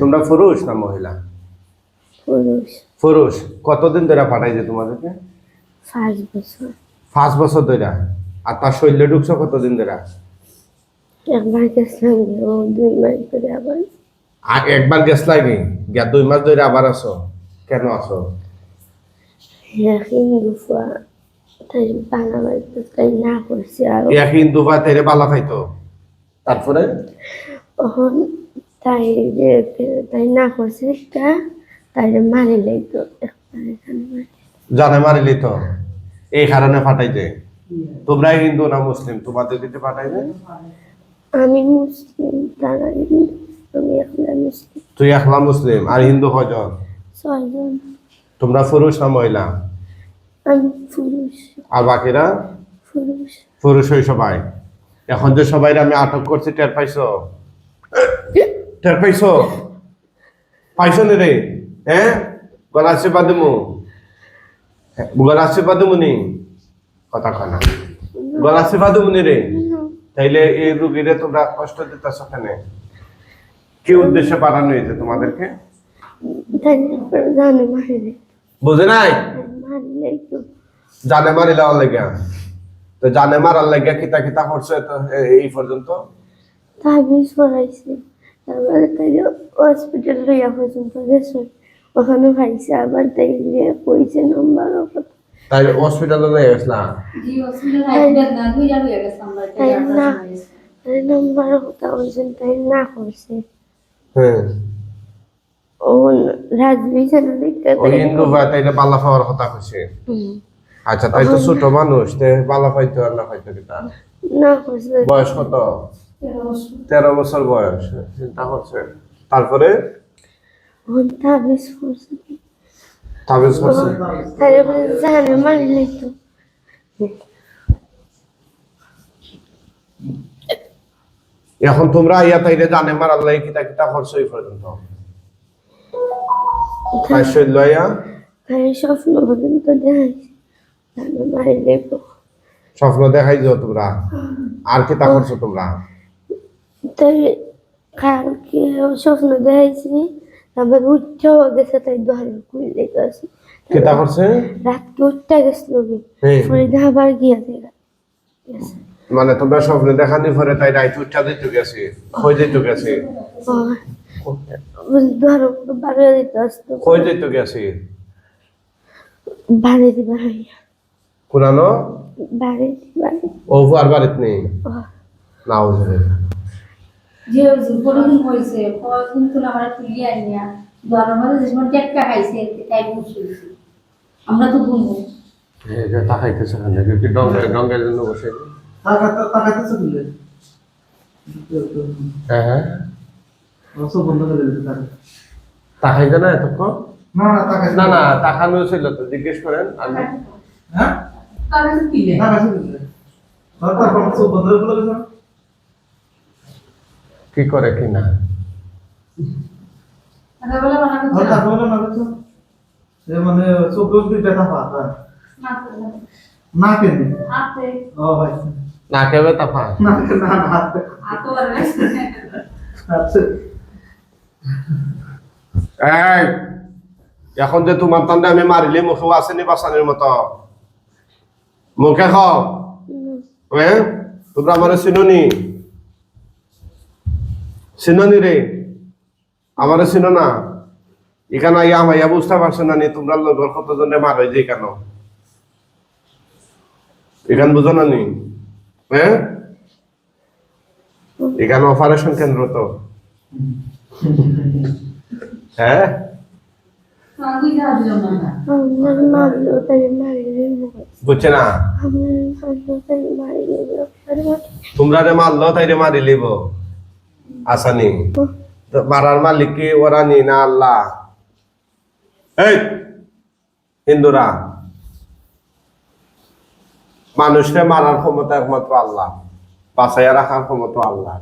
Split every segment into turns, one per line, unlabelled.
তোমরা পুরুষ না মহিলা?
পুরুষ।
পুরুষ। কতদিন ধরে পাঠাইছে তোমাদেরকে?
পাঁচ বছর।
পাঁচ বছর ধরে? আর তার শরীরে ঢুকছো কতদিন ধরে?
একবার গেছিলাম ও দুই মাস ধরে আবার।
আর একবার গেছ লাগে গিয়া দুই মাস ধরে আবার আসো কেন আসো
এক হিন্দু ফুয়া তাই বানাবাড়িতে তাই না করছে আর।
এক হিন্দু তেরে বালা খাইতো? তারপরে?
তখন তাই তাই না করছে একটা তাই মারি মারি।
জানে মারিলি তো এই কারণে পাঠাইছে তোমরা হিন্দু না মুসলিম? তোমাদের দিতে পাঠাইছে
আমি মুসলিম তারা হিন্দু আমি একলা মুসলিম।
তুই একলা মুসলিম? আর হিন্দু কজন
ছয়জন।
তোমরা পুরুষ না মহিলা?
আমি পুরুষ।
আর বাকিরা?
পুরুষ।
পুরুষ হই সবাই। এখন যে সবাই আমি আটক করছি টের পাইছো? টের পাইছো? পাইছো নি রে? হ্যাঁ গলা নি? কথা কনা গলা চেপা দিমু নি রে? তাইলে এই রুগীরে তোমরা কষ্ট দিতেছ কেন? কি উদ্দেশ্যে পাঠানো হয়েছে তোমাদেরকে?
জানে মারি
বুঝে নাই?
মারি
জানে মারিলা লেগে। তো জানে মারার লেগে কিতা কিতা করছে তো এই পর্যন্ত?
তাবিজ পড়াইছে। তারপরে তাই হসপিটাল লইয়া পর্যন্ত গেছে ওখানে পাইছে আবার তাই যে কইছে নাম্বার
তাই হসপিটালে নিয়ে গেছিলাম
জি হসপিটাল হাইড্রাল না দুই হয়ে গেছে আমরা
তাই না? তাই নাম্বার কথা বলছেন তাই না করছে
হ্যাঁ।
ও রাজবি যেন দেখতে
ওই হিন্দু ভাই তাইলে বালা পাওয়ার কথা কইছে। আচ্ছা তাই তো ছোট মানুষ তে বালা পাইতো আর না পাইতো
না করছে
বয়স কত? তেরো বছর। বয়স চিন্তা করছে। তারপরে?
তাবিজ করছে মারি
এখন তোমরা ইয়া তাইলে জানে মারার লাগে কিতা কিতা করছ এই পর্যন্ত। লইয়া?
তাই স্বপ্ন পর্যন্ত দেখাইছে। মারি
স্বপ্ন তোমরা? আর কিতা করছ তোমরা?
তাই কালকে স্বপ্ন দেখাইছি তারপর উঠতেও গেছে তাই দোহারে খুললে গেছে
কিতা করছে?
রাতকে উঠতে গেছিল কি?
হ্যাঁ।
পরে আবার গিয়া দেখা গেছে।
মানে তোমরা স্বপ্নে দেখানি পরে তাই রাইট উঠা দিতে গেছে কই দিতে গেছে?
ধরো বারো দিতে আসতো।
কই দিতে গেছে?
বাড়ি দিবা হইয়া।
কোরআনো
বাড়ি দিবা
ও আর বাড়িতে নেই? না ও
যে হয়েছে পরদিন তো আমরা তুলি আনিয়া দোয়ার মধ্যে যে সময় টেক্কা খাইছে তাই বসে আমরা তো বুঝব
তাকাইতেছে কি ডঙ্গে ডঙ্গের জন্য বসে হ্যাঁ হ্যাঁ।
সব বন্ধ করে
তাকাইতে না এতক্ষণ?
না না
না না তাকানো ছিল তো জিজ্ঞেস করেন আমি
হ্যাঁ? বন্ধ করে
কি করে কি না?
মানে দুই ব্যথা কেন ও ভাই।
এই এখন যে তোমার তান্ডে আমি মারিলি মুখেও আসেনি বাসানির মতো? মুখে খাও। হ্যাঁ? তোমরা আমার চিনুনি চিনুনি রে, আমার চিনো না। এখানে আইয়া আমাইয়া বুঝতে পারছ না তোমরা লগর কতজনে মার হয়ে যায় কেন এখান বুঝো না নি? হ্যাঁ? এখানে অপারেশন কেন্দ্র তো। হ্যাঁ? তোমরা রে মারলো তাই মারি লিব। আসানি মারার মালিক কি ওরা নি না আল্লাহ। এই হিন্দুরা মানুষকে মারার ক্ষমতা একমাত্র আল্লাহ। বাঁচাইয়া রাখার ক্ষমতা আল্লাহ।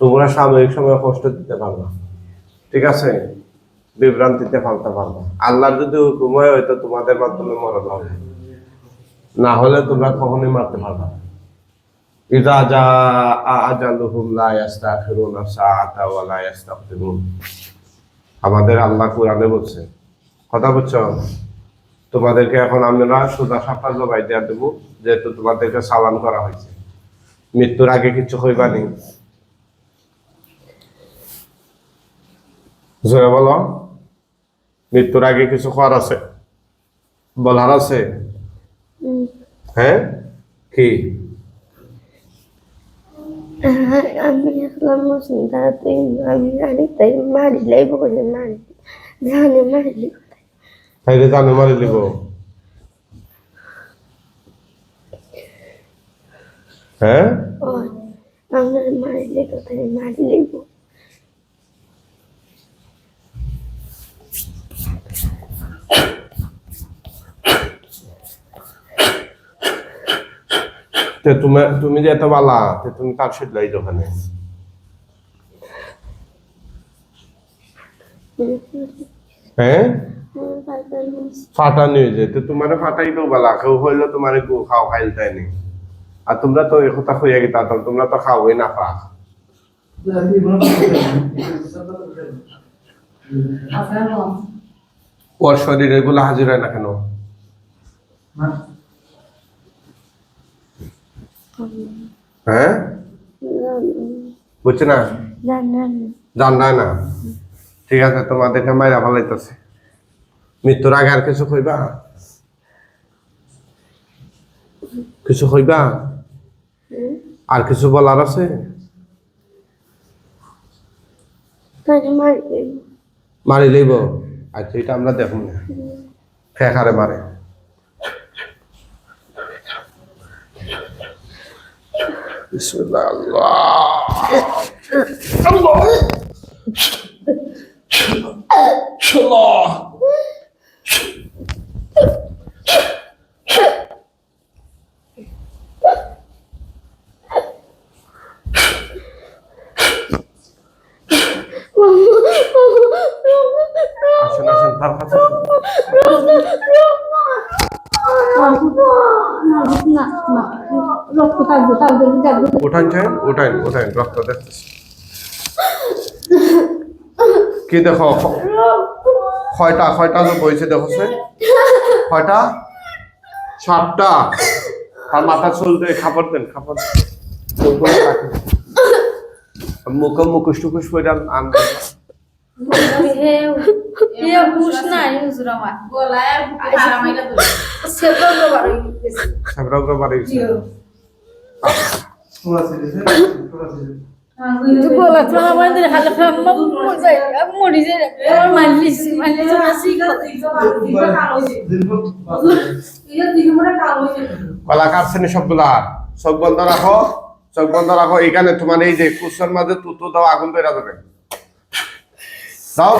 তোমরা সাময়িক সময় কষ্ট দিতে পারবা ঠিক আছে? বিভ্রান্তিতে ফালতে পারবা আল্লাহর যদি হুকুম হয়, হয়তো তোমাদের মাধ্যমে মরণ হবে। না হলে তোমরা কখনোই মারতে পারবা না। إذا جاء أجلهم لا يستأخرون ساعة ولا يستقدمون আমাদের আল্লাহ কোরআনে বলছে কথা বুঝছো তোমাদেরকে এখন আমরা সোজা সাপটা জবাই দেওয়া দেবো যেহেতু তোমাদেরকে সালাম করা হয়েছে মৃত্যুর আগে কিছু হইবা নেই জোরে বলো মৃত্যুর আগে কিছু করার আছে বলার আছে
উম,
হ্যাঁ কি
আর আমি দেখলাম মুসলিম তারা তো আমি জানি তাই মারিলেই বলে মারি জানে মারিলে
তাইলে জানে মারি দিব হ্যাঁ
ও আমরা মারিলে কোথায় মারিলেই বলে
তে তুমি তুমি যে এত বালা তে তুমি কার শুধলাই দোকানে হ্যাঁ ফাটা নিয়ে যেতে তোমার ফাটাই তো বালা কেউ হইল তোমার গু খাও খাইল তাইনি আর তোমরা তো একথা হইয়া গেতা তোমরা তো খাওই না পা। ওর শরীরে এগুলো হাজির হয় না কেন? হ্যাঁ? বুঝছে না? না? ঠিক আছে তোমাদেরকে ভালাইতেছে মৃত্যুর আগে আর কিছু কইবা? কিছু কইবা? আর কিছু বলার আছে? মারি লইব। আচ্ছা এটা আমরা দেখুন না। ফেকারে মারে? বিসমিল্লাহ আল্লাহ আল্লাহ আসেন আসেন তার কাছে আসেন।
না না
উঠান চাই রক্ত দেখতেছি। কি দেখো? কয়টা কয়টা লোক হয়েছে দেখো সে? কয়টা? সাতটা। তার মাথা চলতে খাবার দেন খাবার। মুখ মুখুস টুকুস করে আন- আন
হে হে বুঝ না ইউজুর আমার। গলায় আর বুকে হারামাইলা তো সেবা তো বাড়ি গেছে
সাবরা করে বাড়ি গেছে।
গলা
কাটছেনি সবগুলা চোখ বন্ধ রাখো চোখ বন্ধ রাখো। এখানে তোমার এই যে কুসের মাঝে তুতু দাও আগুন তৈরি যাবে। দাও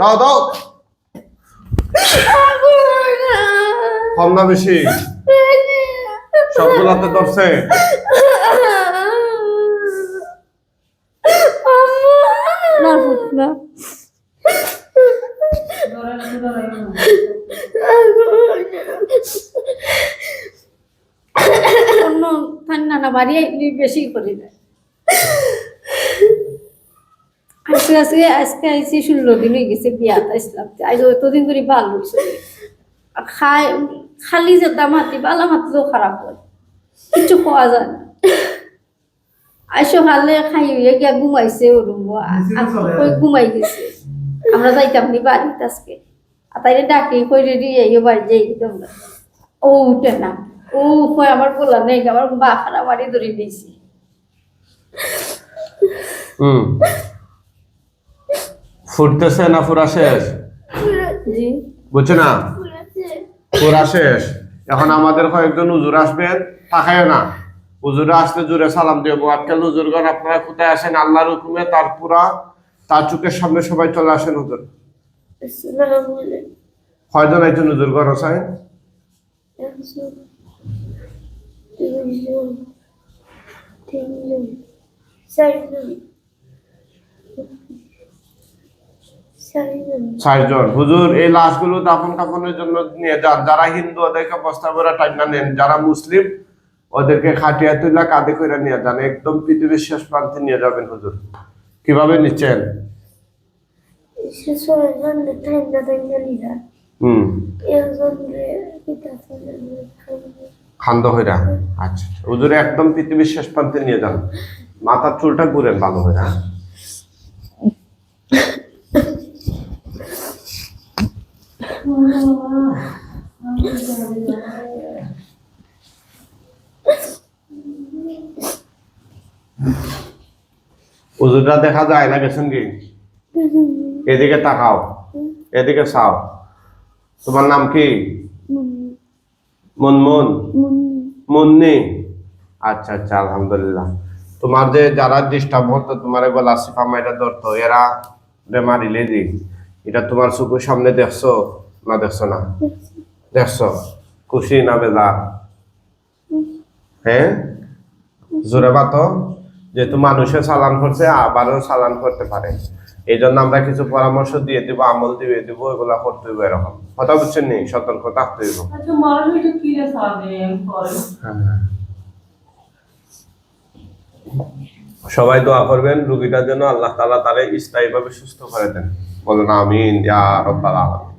দাও দাও। কম না বেশি। সবগুলাতে ধরছে।
অন্য ঠান্ডা না বাড়ি আইলে বেশি করে দেয়। আজকে আজকে আজকে আইসি ষোলো দিন হয়ে গেছে বিয়াত আসলাম। আজ এতদিন করে ভালো খাই খালি যে দাম হাতি বালা মাতলেও খারাপ হয়। কিছু পাওয়া যায় না। আইসো খালে খাই হইয়া গিয়া ঘুমাইছে ওরুম কই ঘুমাই গেছে। আমরা যাইতাম নি বাড়িতে আজকে। আর তাইলে ডাকি কই রেডি যাইও বাড়ি যাই তোমরা। ও উঠে না। ও কই আমার বলা নেই আমার বা খারাপ বাড়ি ধরে দিয়েছি
হুম। ফুটতেছে না ফুরা শেষ?
জি।
বুঝছ না? পুরা শেষ এখন আমাদের কয়েকজন উজুর আসবেন তাকায় না। উজুরে আসলে জুড়ে সালাম দিয়ে আজকাল উজুরগণ আপনারা কোথায় আসেন? আল্লাহর হুকুমে তার পুরা তার চোখের সামনে সবাই চলে আসেন হুজুর। কয়জন একজন উজুরগণ আছেন
একজন দুইজন তিনজন চারজন। চারজন।
হুজুর এই লাশগুলো দাফন কাফনের জন্য নিয়ে যান। যারা হিন্দু ওদেরকে বস্তা ভরা টাইনা নেন। যারা মুসলিম ওদেরকে খাটিয়া তুলা কাঁধে করে নিয়ে যান। একদম পৃথিবীর শেষ প্রান্তে নিয়ে যাবেন হুজুর। কীভাবে নিচ্ছেন? হুম। খান্দ হইরা? আচ্ছা। হুজুরে একদম পৃথিবীর শেষ প্রান্তে নিয়ে যান। মাথার চুলটা ঘুরেন ভালো হয়ে হুজুররা দেখা যায় না গেছেন কি এদিকে তাকাও এদিকে চাও। তোমার নাম কি? মুনমুন। মুন্নি। আচ্ছা আচ্ছা আলহামদুলিল্লাহ। তোমার যে যারা ডিস্টার্ব হতো তোমার গলা সিফা মাইরা ধরতো এরা বেমারিলে দি এটা তোমার চোখের সামনে দেখছ না দেখছ না? দেখছ। খুশি না বেদা হ্যাঁ? জোরে বাতো যেহেতু মানুষে চালান করছে আবারও চালান করতে পারে। এই জন্য আমরা কিছু পরামর্শ দিয়ে দিব আমল দিয়ে দিব এগুলা করতে হবে এরকম। কথা বুঝছেন নি? সতর্ক থাকতে হইব।
আচ্ছা করে
সবাই দোয়া করবেন রুগীটার জন্য আল্লাহ তাআলা তারে স্থায়ীভাবে সুস্থ করে দেন। বলেন আমিন ইয়া রাব্বাল আলামিন।